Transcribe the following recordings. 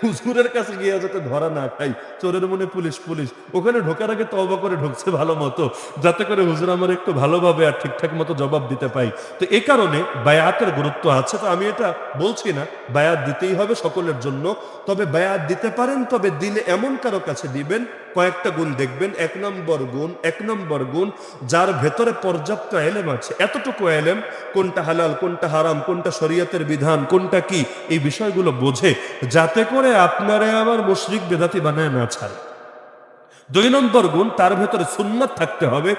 হুজুরের কাছে গিয়ে যাতে ধরা না খাই, চোরের মনে পুলিশ পুলিশ, ওখানে ঢোকার আগে তবা করে ঢুকছে ভালো মতো, যাতে করে হুজুর আমার একটু ভালোভাবে আর ঠিকঠাক মতো জবাব দিতে পাই। তো এ কারণে বায়াতের গুরুত্ব আছে, তো আমি এটা বলছি না, বায়াত দিতেই হবে সকলের জন্য, তবে বায়াত দিতে পারেন, তবে দিলে এমন কারও কাছে দিবেন কয়েকটা গুণ দেখবেন, এক নম্বর গুণ, এক নম্বর গুণ, যার ভেতরে পর্যাপ্ত এলেম আছে। এতটুকু এলেম, কোনটা হালাল, কোনটা হারাম, কোনটা শরীয়তের বিধান, কোনটা কি, এই বিষয়গুলো বোঝে, যাতে করে আপনারা আমার মুশরিক বেদাতি বানায় না ছাড়ে। দুই নম্বর গুণ, তার ভেতরে সুন্নাত থাকতে হবে।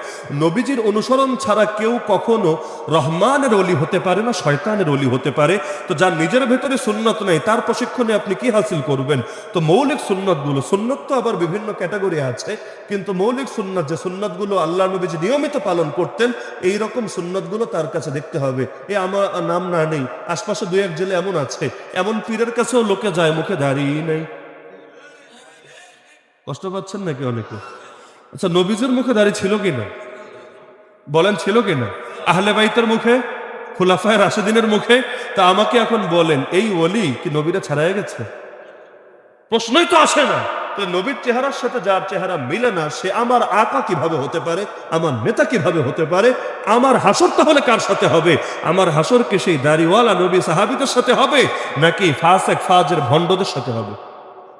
নবীজির অনুসরণ ছাড়া কেউ কখনো রহমানের অলি হতে পারে না, শয়তানের অলি হতে পারে। তো যার নিজের ভেতরে সুন্নত নেই, তার প্রশিক্ষণে আপনি কি হাসিল করবেন? তো মৌলিক সুন্নতগুলো, সুন্নত তো আবার বিভিন্ন ক্যাটাগরি আছে, কিন্তু মৌলিক সুন্নত, যে সুন্নতগুলো আল্লাহ নবীজি নিয়মিত পালন করতেন, এই রকম সুন্নতগুলো তার কাছে দেখতে হবে। এ আমার নাম না নেই, আশপাশে দু এক জেলে এমন আছে, এমন পীরের কাছেও লোকে যায়, মুখে দাঁড়িয়ে নেই। কষ্ট পাচ্ছেন নাকি অনেকে? আচ্ছা নবীজের মুখে দাঁড়িয়ে ছিল কিনা? বলেন, ছিল কিনা? আহলে বাইতের মুখে? খুলাফায় রাশেদিনের মুখে? তা আমাকে এখন বলেন, এই ওলি কি নবীরা ছাড়াই গেছে? প্রশ্নই তো আসে না। তো নবীর চেহারার সাথে যার চেহারা মিলে না, সে আমার আকা কীভাবে হতে পারে? আমার নেতা কীভাবে হতে পারে? আমার হাসর তাহলে কার সাথে হবে? আমার হাসর কি সেই দাড়িওয়ালা নবী সাহাবিদের সাথে হবে? নাকি ফাসেক, ফাজের ভণ্ডদের সাথে হবে?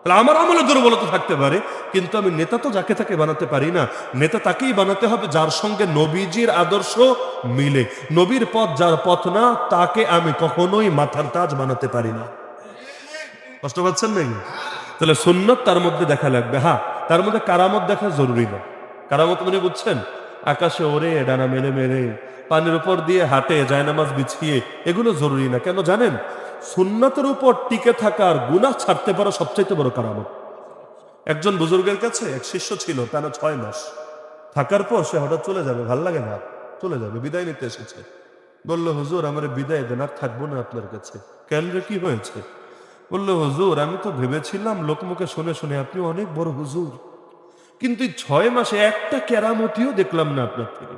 তাহলে আমার আমলে দুর্বলতা থাকতে পারে, কিন্তু আমি নেতা তো যাকে তাকে বানাতে পারি না। নেতা তাকেই বানাতে হবে যার সঙ্গে নবীজির আদর্শ মিলে। নবীর পথ যার পথ না, তাকে আমি কখনোই মাথার তাজ বানাতে পারি না। কষ্ট পাচ্ছেন নাকি? তাহলে সুন্নত তার মধ্যে দেখা লাগবে। হ্যাঁ তার মধ্যে কারামত দেখা জরুরি না। কারামত মানে বুঝছেন? আকাশে ওরে ডানা মেরে মেরে পানির উপর দিয়ে হাঁটে, জায়নামাজ বিছিয়ে, এগুলো জরুরি না। কেন জানেন? সুন্নতের উপর টিকে থাকার গুনাহ ছাড়তে পারা সবচাইতে বড় কারামত। একজন বুজুর্গের কাছে এক শিষ্য ছিল, তার ছয় মাস। থাকার পর সে হঠাৎ চলে যাবে, ভালো লাগে না। চলে যাবে, বিদায় নিতে এসেছে। বলল, হুজুর, আমার বিদায় দেন, আর থাকব না আপনার কাছে। কেন কি হয়েছে? বলল, হুজুর, আমি তো ভেবেছিলাম লোকমুখে শুনে শুনে আপনি অনেক বড় হুজুর। কিন্তু ছয় মাসে একটা কেরামতিও দেখলাম না আপনার থেকে।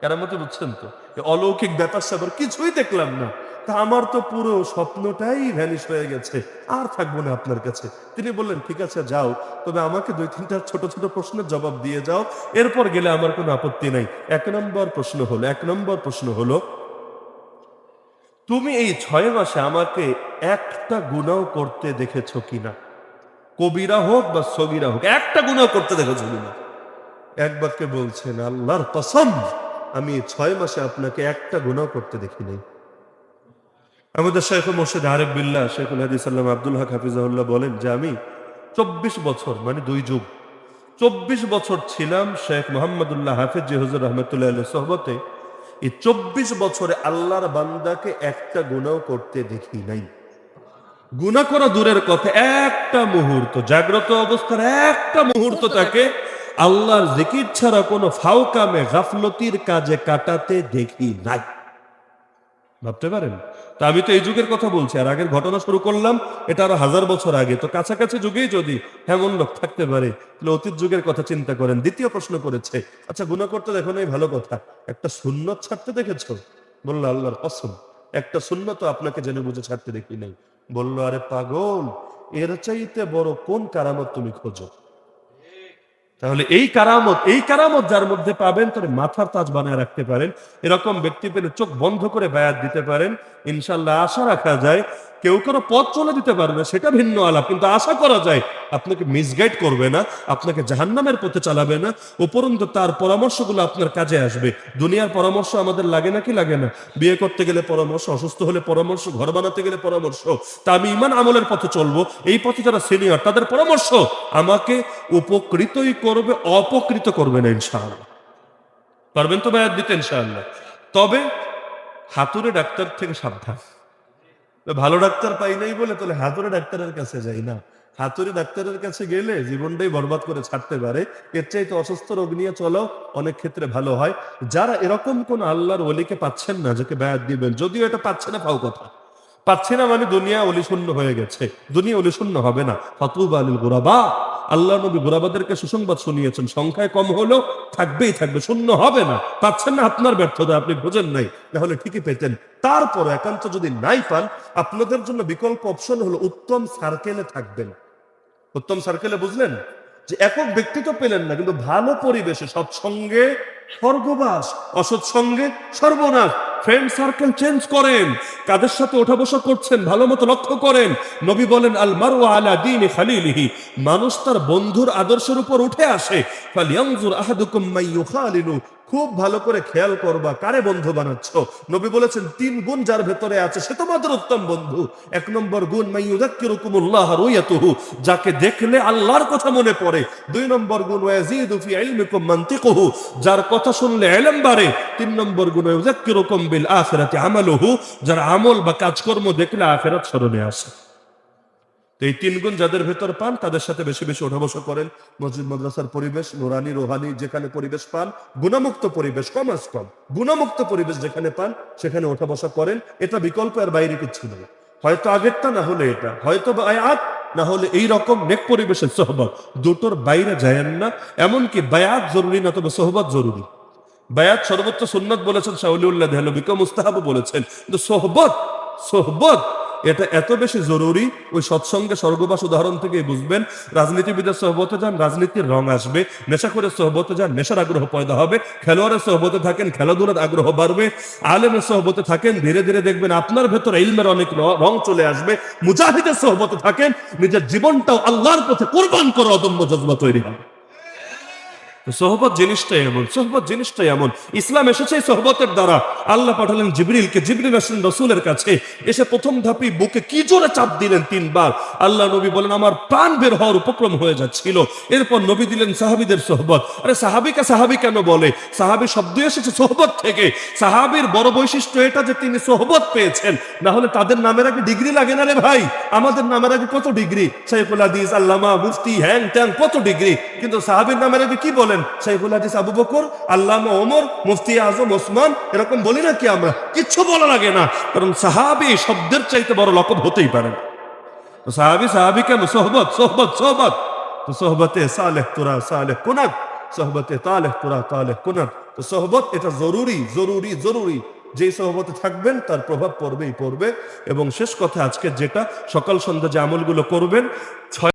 কেরামতি বুঝছেন তো? অলৌকিক ব্যাপার স্যাপার কিছুই দেখলাম না। তা আমার তো পুরো স্বপ্নটাই ভ্যানিশ হয়ে গেছে। আর থাকব না আপনার কাছে। তিনি বললেন, ঠিক আছে, যাও। তবে আমাকে দুই তিনটা ছোট ছোট প্রশ্নের জবাব দিয়ে যাও। এরপর গেলে আমার কোনো আপত্তি নাই। এক নম্বর প্রশ্ন হলো, এক নম্বর প্রশ্ন হলো, তুমি এই ছয় মাসে আমাকে একটা গুণাও করতে দেখেছ কিনা? কবিরা হোক বা সবিরা হোক, একটা গুণাও করতে দেখেছ কিনা? এক বাক্যে বলছেন, আল্লাহর কসম, আমি ছয় মাসে আপনাকে একটা গুণাও করতে দেখি নাই আমাদের শেখ মোর্শেদ আরেফ বিল্লাহ শেখুল হাদিস সাল্লাম আব্দুল হক হাফিজাহুল্লাহ বলেন, যে আমি চব্বিশ বছর মানে দুই যুগ, চব্বিশ বছর ছিলাম শেখ মোহাম্মদুল্লাহ হাফিজ যে হুজুর রহমতুল্লাহ আল্লাহ সোহবতে। এই চব্বিশ বছরে আল্লাহর বান্দাকে একটা গুণাও করতে দেখি নাই। গুণা করা দূরের কথা, একটা মুহূর্ত, জাগ্রত অবস্থার একটা মুহূর্ত তাকে আল্লাহর জিকির ছাড়া কোনো ফাউকামে গাফলতির কাজে কাটাতে দেখি নাই। ভাবতে পারেন? তা আমি তো এই যুগের কথা বলছি, আর আগের ঘটনা শুরু করলাম, এটা আরও হাজার বছর আগে। তো কাছাকাছি যুগেই যদি এমন লোক থাকতে পারে, তাহলে অতীত যুগের কথা চিন্তা করেন। দ্বিতীয় প্রশ্ন করেছে আচ্ছা গুণা করতে দেখো না ভালো কথা। একটা সুন্নত ছাড়তে দেখেছ? বলল, আল্লাহর কসম। একটা সুন্নত আপনাকে জেনে বুঝে ছাড়তে দেখি নাই। বলল, আরে পাগল, এর চাইতে বড় কোন কারামত তুমি খোঁজো? তাহলে এই কারামত এই কারামত যার মধ্যে পাবেন, তাহলে মাথার তাজ বানায় রাখতে পারেন। এরকম ব্যক্তি পেলে চোখ বন্ধ করে বায়াত দিতে পারেন। ইনশাল্লাহ আশা রাখা যায় কেউ কোনো পথ চলে দিতে পারবে, সেটা ভিন্ন আলাপ। কিন্তু আশা করা যায়, আপনাকে মিসগাইড করবে না, আপনাকে জাহান্নামের পথে চালাবে না। উপরন্ত তার পরামর্শগুলো আপনার কাজে আসবে। দুনিয়ার পরামর্শ আমাদের লাগে নাকি লাগে না? বিয়ে করতে গেলে পরামর্শ, অসুস্থ হলে পরামর্শ, ঘর বানাতে গেলে পরামর্শ তা আমি ইমান আমলের পথে চলবো, এই পথে যারা সিনিয়র তাদের পরামর্শ আমাকে উপকৃতই করবে, অপকৃত করবে না, ইনশাআল্লাহ। পারবেন তো বায়াত দিতে, ইনশাআল্লাহ। তবে হাতুড়ে ডাক্তার থেকে সাবধান। ভালো ডাক্তার পাই নাই বলে তাহলে হাতুড়ে ডাক্তারের কাছে যাই না। হাতুরে ডাক্তারের কাছে গেলে জীবনটাই বরবাদ করে ছাড়তে পারে। এর চাইতে অসুস্থ রোগ নিয়ে চলো অনেক ক্ষেত্রে ভালো হয়। যারা এরকম কোন আল্লাহর অলিকে পাচ্ছেন না, যাকে ব্যয় দিবেন, যদিও এটা পাচ্ছে না পাও কথা। পাচ্ছে না মানে দুনিয়া অলিশূন্য হয়ে গেছে। দুনিয়া অলিশূন্য হবে না। ফতুবা আলিল গুরাবা। আল্লাহ নবী গোলাবাদেরকে সুসংবাদ শুনিয়েছেন, সংখ্যায় কম হলেও থাকবেই থাকবে, শূন্য হবে না। পাচ্ছেন না আপনার ব্যর্থতা, আপনি বোঝেন নাই, তাহলে ঠিকই পেতেন তারপর একান্ত যদি নাই পান, আপনাদের জন্য বিকল্প অপশন হলো উত্তম সার্কেলে থাকবেন। উত্তম সার্কেলে বুঝলেন? যে একক ব্যক্তি তো পেলেন না, কিন্তু ভালো পরিবেশে সৎসঙ্গে স্বর্গবাস, অসৎসঙ্গে সর্বনাশ। ফ্রেন্ড সার্কেল চেঞ্জ করেন। কাদের সাথে ওঠা বসা করছেন, ভালো মতো লক্ষ্য করেন। নবী বলেন, আল মারু আলা দিন খালিলিহি। মানুষ তার বন্ধুর আদর্শের উপর উঠে আসে। ফালিয়ানজুর আহাদুকুম মাইয়ুখালিনু খুব ভালো করে খেয়াল করবা, কারে বন্ধু বানাচ্ছ? নবী বলেছেন, তিন গুণ যার ভেতরে আছে, সে তোমাদের উত্তম বন্ধু। এক নম্বর গুণ মাইয়ুযাক্কিরুকুমুল্লাহ রুয়াতুহু যাকে দেখলে আল্লাহর কথা মনে পড়ে। দুই নম্বর গুণ যার কথা শুনলে ইলম বাড়ে। তিন নম্বর গুণ ওয়াযাক্কিরুকুম বিল আখিরাতি আমালুহু যার আমল বা কাজকর্ম দেখলে আখিরাত স্মরণে আসে। তো এই তিন গুণ যাদের ভেতর পান, তাদের সাথে বেশি বেশি ওঠা বসা করেন। মসজিদ, মাদ্রাসার পরিবেশ, নোরানি, রোহানি যেখানে পরিবেশ পান, গুণমুক্ত পরিবেশ, কম আজ কম, গুণমুক্ত পরিবেশ যেখানে পান, সেখানে ওঠা বসা করেন। এটা বিকল্প আর বাইরে কিছু নেই। হয়তো আগেরটা না হলে এটা, হয়তো বা আয়াত না হলে এই রকম নেক পরিবেশের সোহবত দুটোর বাইরে যায়েন না, এমনকি বায়াত জরুরি না, তবে সোহবত জরুরি। বায়াত সর্বোচ্চ সুন্নত বলেছেন শাহুলিউল্লাহ দেহলবিকা মুস্তাহাবও বলেছেন, কিন্তু সোহবত সোহবত এটা এত বেশি জরুরি, ওই সৎসঙ্গে স্বর্গবাস উদাহরণ থেকে বুঝবেন, রাজনীতিবিদের সহবতে যান, রাজনীতির রং আসবে, নেশাখোরের সহবতে যান, নেশার আগ্রহ পয়দা হবে, খেলোয়াড়ের সহবতে থাকেন, খেলাধুলার আগ্রহ বাড়বে, আলেমের সহবতে থাকেন, ধীরে ধীরে দেখবেন আপনার ভেতর ইলমের অনেক র- চলে আসবে, মুজাহিদের সহবতে থাকেন, নিজের জীবনটাও আল্লাহর পথে কোরবান করে অদম্য জজবা তৈরি হবে। সোহবত জিনিসটাই এমন, সোহবত জিনিসটাই এমন। ইসলাম এসেছে সোহবতের দ্বারা। আল্লাহ পাঠালেন জিবরিলকে, জিবরিল আসলেন রসুলের কাছে। এসে প্রথম ধাপি বুকে কি জোরে চাপ দিলেন তিনবার। আল্লাহ নবী বলেন, আমার প্রাণ বের হওয়ার উপক্রম হয়ে যাচ্ছিল। এরপর নবী দিলেন সাহাবিদের সোহবত। আরে সাহাবিকা সাহাবি কেন বলে? সাহাবি শব্দ এসেছে সোহবত থেকে। সাহাবির বড় বৈশিষ্ট্য এটা যে তিনি সোহবত পেয়েছেন। না হলে তাদের নামের আগে ডিগ্রি লাগে না রে ভাই? আমাদের নামের আগে কত ডিগ্রি? সাইফুল হাদিস, আল্লামা মুফতি হ্যাং ট্যাং কত ডিগ্রি? কিন্তু সাহাবির নামের কি বলেন? সাইফুল হাদিস আবু বকর, আল্লামা ওমর, মুফতি আজম, ওসমান, এরকম বলি না কি আমরা? কিচ্ছু বলা লাগে না। কারণ সাহাবি শব্দের চাইতে বড় লকব হতেই পারে সাহাবি সাহাবি কেন সোহবত সোহবত। সোহবত সোহবতে কোনাক সোহবতে কোনাক তো সোহবত এটা জরুরি জরুরি জরুরি। যেই সহবতে থাকবেন, তার প্রভাব পড়বেই পড়বে। এবং শেষ কথা আজকে যেটা, সকাল সন্ধ্যা যে আমলগুলো করবেন, ছয়